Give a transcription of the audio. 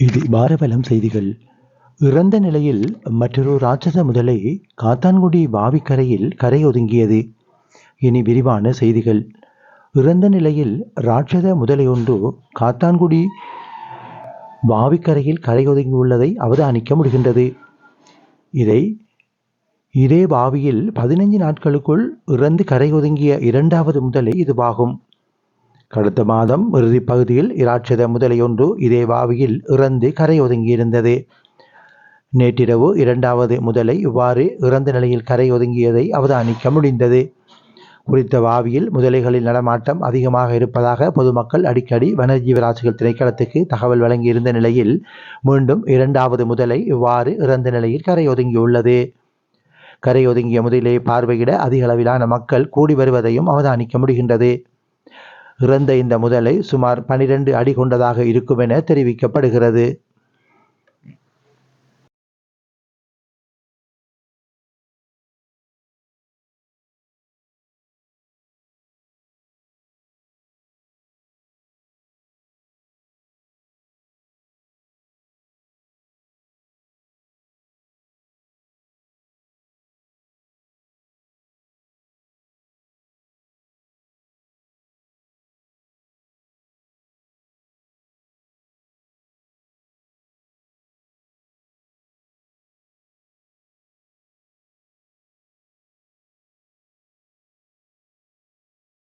இது பாரபலம் செய்திகள். இறந்த நிலையில் மற்றொரு ராட்சத முதலை காத்தான்குடி பாவிக்கரையில் கரையொதுங்கியது. இனி விரிவான செய்திகள். இறந்த நிலையில் ராட்சத முதலையொன்று காத்தான்குடி வாவிக்கரையில் கரையொதுங்கியுள்ளதை அவதானிக்க முடிகின்றது. இதை இதே பாவியில் பதினைஞ்சு நாட்களுக்குள் இறந்து கரையொதுங்கிய இரண்டாவது முதலை இதுவாகும். கடந்த மாதம் இறுதிப் பகுதியில் இராட்சத முதலையொன்று இதே வாவியில் இறந்து கரையொதுங்கியிருந்தது நேற்றிரவு இரண்டாவது முதலை இவ்வாறு இறந்த நிலையில் கரையொதுங்கியதை அவதானிக்க முடிந்தது. குறித்த வாவியில் முதலைகளின் நடமாட்டம் அதிகமாக இருப்பதாக பொதுமக்கள் அடிக்கடி வனஜீவராசிகள் திணைக்களத்துக்கு தகவல் வழங்கியிருந்த நிலையில் மீண்டும் இரண்டாவது முதலை இவ்வாறு இறந்த நிலையில் கரையொதுங்கியுள்ளது கரையொதுங்கிய முதலை பார்வையிட அதிக அளவிலான மக்கள் கூடி வருவதையும் அவதானிக்க முடிகின்றது. இறந்த இந்த முதலை சுமார் பனிரெண்டு அடி கொண்டதாக இருக்கும் என தெரிவிக்கப்படுகிறது.